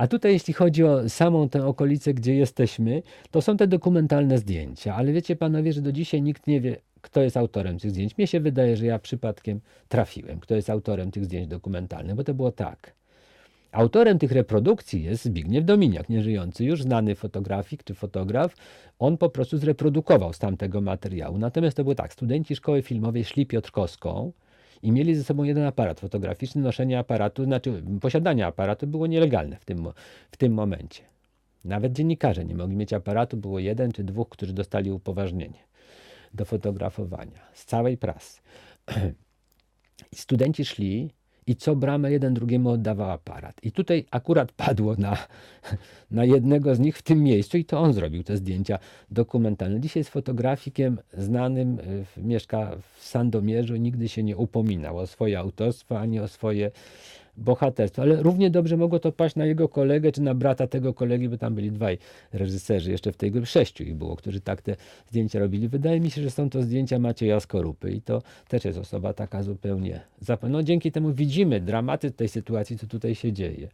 A tutaj, jeśli chodzi o samą tę okolicę, gdzie jesteśmy, to są te dokumentalne zdjęcia, ale wiecie panowie, że do dzisiaj nikt nie wie, kto jest autorem tych zdjęć. Mnie się wydaje, że ja przypadkiem trafiłem, kto jest autorem tych zdjęć dokumentalnych, bo to było tak. Autorem tych reprodukcji jest Zbigniew Dominiak, nieżyjący już, znany fotografik czy fotograf. On po prostu zreprodukował z tamtego materiału. Natomiast to było tak, studenci szkoły filmowej szli Piotrkowską i mieli ze sobą jeden aparat fotograficzny. Noszenie aparatu, znaczy posiadanie aparatu było nielegalne w tym, w tym momencie. Nawet dziennikarze nie mogli mieć aparatu, było jeden czy dwóch, którzy dostali upoważnienie do fotografowania z całej prasy. I studenci szli i co bramę jeden drugiemu oddawał aparat. I tutaj akurat padło na, na jednego z nich w tym miejscu i to on zrobił te zdjęcia dokumentalne. Dzisiaj jest fotografikiem znanym, y, mieszka w Sandomierzu, nigdy się nie upominał o swoje autorstwo ani o swoje bohaterstwo, ale równie dobrze mogło to paść na jego kolegę czy na brata tego kolegi, bo tam byli dwaj reżyserzy, jeszcze w tej grupie sześciu ich było, którzy tak te zdjęcia robili. Wydaje mi się, że są to zdjęcia Macieja Skorupy i to też jest osoba taka zupełnie. No dzięki temu widzimy dramaty tej sytuacji, co tutaj się dzieje.